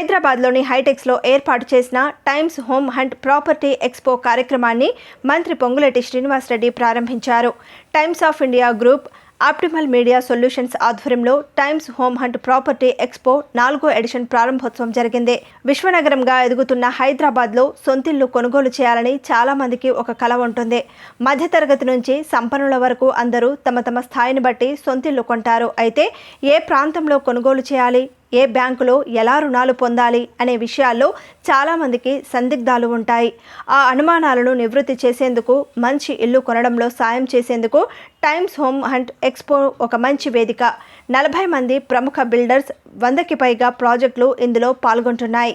హైదరాబాద్లోని హైటెక్స్లో ఏర్పాటు చేసిన Times Home Hunt property expo కార్యక్రమాన్ని మంత్రి పొంగులేటి శ్రీనివాసరెడ్డి ప్రారంభించారు. Times of India group optimal media solutions ఆధ్వర్యంలో టైమ్స్ హోమ్ హంట్ ప్రాపర్టీ ఎక్స్పో నాలుగో ఎడిషన్ ప్రారంభోత్సవం జరిగింది. విశ్వనగరంగా ఎదుగుతున్న హైదరాబాద్లో సొంతిల్లు కొనుగోలు చేయాలని చాలా మందికి ఒక కల ఉంటుంది. మధ్యతరగతి నుంచి సంపన్నుల వరకు అందరూ తమ తమ స్థాయిని బట్టి సొంతిల్లు కొంటారు. అయితే ఏ ప్రాంతంలో కొనుగోలు చేయాలి? ఏ బ్యాంకులో ఎలా రుణాలు పొందాలి అనే విషయాల్లో చాలామందికి సందిగ్ధాలు ఉంటాయి. ఆ అనుమానాలను నివృత్తి చేసేందుకు మంచి ఇల్లు కొనడంలో సాయం చేసేందుకు టైమ్స్ హోమ్ హంట్ ఎక్స్పో ఒక మంచి వేదిక. నలభై మంది ప్రముఖ బిల్డర్స్ వందకి పైగా ప్రాజెక్టులు ఇందులో పాల్గొంటున్నాయి.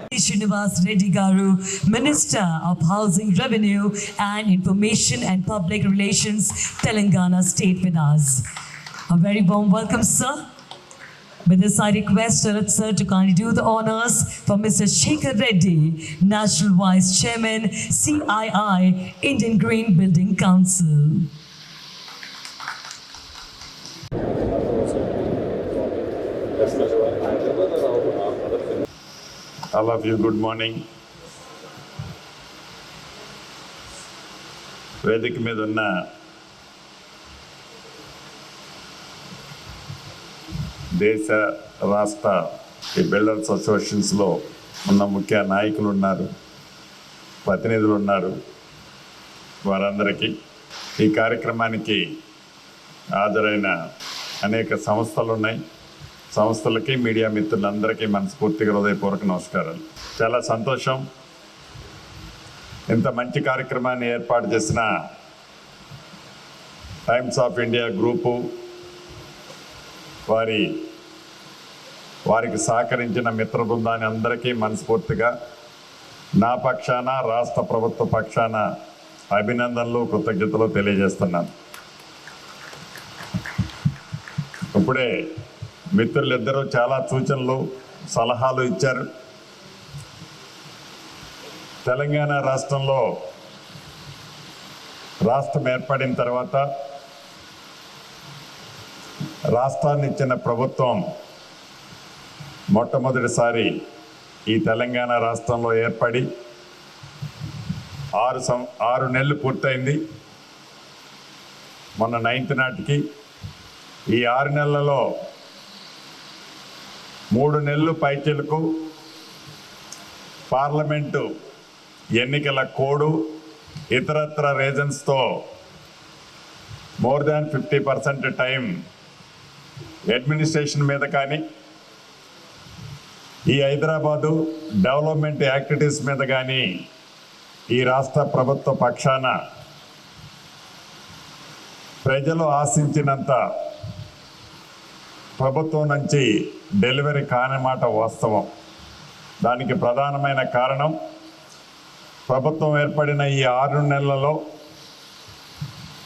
Srinivas Reddy Garu, Minister of Housing, Revenue and Information and Public Relations, Telangana State with us. A very warm welcome, sir. With this, I request Sir sir to kindly do the honors for Mr. Shekhar Reddy, National Vice Chairman, CII, Indian Green Building Council. All of you, good morning. వేదిక మీద ఉన్న దేశ రాష్ట్ర ఈ builders అసోసియేషన్స్లో ఉన్న ముఖ్య నాయకులు ఉన్నారు ప్రతినిధులు ఉన్నారు. వారందరికీ ఈ కార్యక్రమానికి హాజరైన అనేక సంస్థలు ఉన్నాయి. సంస్థలకి మీడియా మిత్రులందరికీ మనస్ఫూర్తిగా హృదయపూర్వక నమస్కారాలు. చాలా సంతోషం. ఇంత మంచి కార్యక్రమాన్ని ఏర్పాటు చేసిన టైమ్స్ ఆఫ్ ఇండియా గ్రూపు వారి వారికి సహకరించిన మిత్ర బృందాన్ని అందరికీ మనస్ఫూర్తిగా నా పక్షాన రాష్ట్ర ప్రభుత్వ పక్షాన అభినందనలు కృతజ్ఞతలు తెలియజేస్తున్నాను. ఇప్పుడే మిత్రులిద్దరూ చాలా సూచనలు సలహాలు ఇచ్చారు. తెలంగాణ రాష్ట్రంలో రాష్ట్రం ఏర్పడిన తర్వాత రాష్ట్రాన్ని ఇచ్చిన ప్రభుత్వం మొట్టమొదటిసారి ఈ తెలంగాణ రాష్ట్రంలో ఏర్పడి ఆరు సం ఆరు నెలలు పూర్తయింది. మొన్న నైన్త్ నాటికి ఈ ఆరు నెలలలో మూడు నెలలు పైచిలకు పార్లమెంటు ఎన్నికల కోడు ఇతరత్ర రీజన్స్తో more than fifty percent time administration మీద కానీ ఈ హైదరాబాదు డెవలప్మెంట్ యాక్టివిటీస్ మీద కానీ ఈ రాష్ట్ర ప్రభుత్వ పక్షాన ప్రజలు ఆశించినంత ప్రభుత్వం నుంచి డెలివరీ కాని మాట వాస్తవం. దానికి ప్రధానమైన కారణం ప్రభుత్వం ఏర్పడిన ఈ ఆరు నెలలలో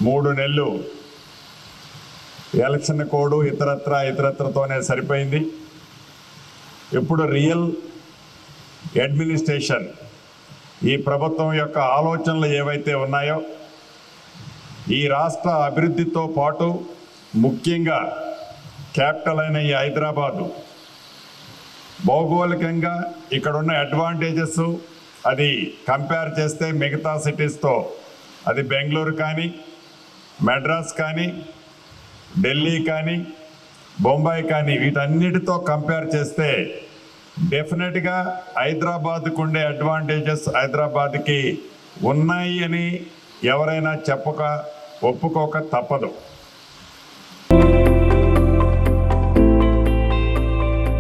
మూడు నెలలు ఎలక్షన్ కోడ్ ఇతరత్ర ఇతరత్రతోనే సరిపోయింది. ఇప్పుడు రియల్ అడ్మినిస్ట్రేషన్ ఈ ప్రభుత్వం యొక్క ఆలోచనలు ఏవైతే ఉన్నాయో ఈ రాష్ట్ర అభివృద్ధితో పాటు ముఖ్యంగా క్యాపిటల్ అయిన ఈ హైదరాబాదు భౌగోళికంగా ఇక్కడ ఉన్న అడ్వాంటేజెస్ అది కంపేర్ చేస్తే మిగతా సిటీస్తో అది బెంగళూరు కానీ మెడ్రాస్ కానీ ఢిల్లీ కానీ బొంబాయి కానీ వీటన్నిటితో కంపేర్ చేస్తే డెఫినెట్గా హైదరాబాద్కు ఉండే అడ్వాంటేజెస్ హైదరాబాద్కి ఉన్నాయి అని ఎవరైనా చెప్పక ఒప్పుకోక తప్పదు.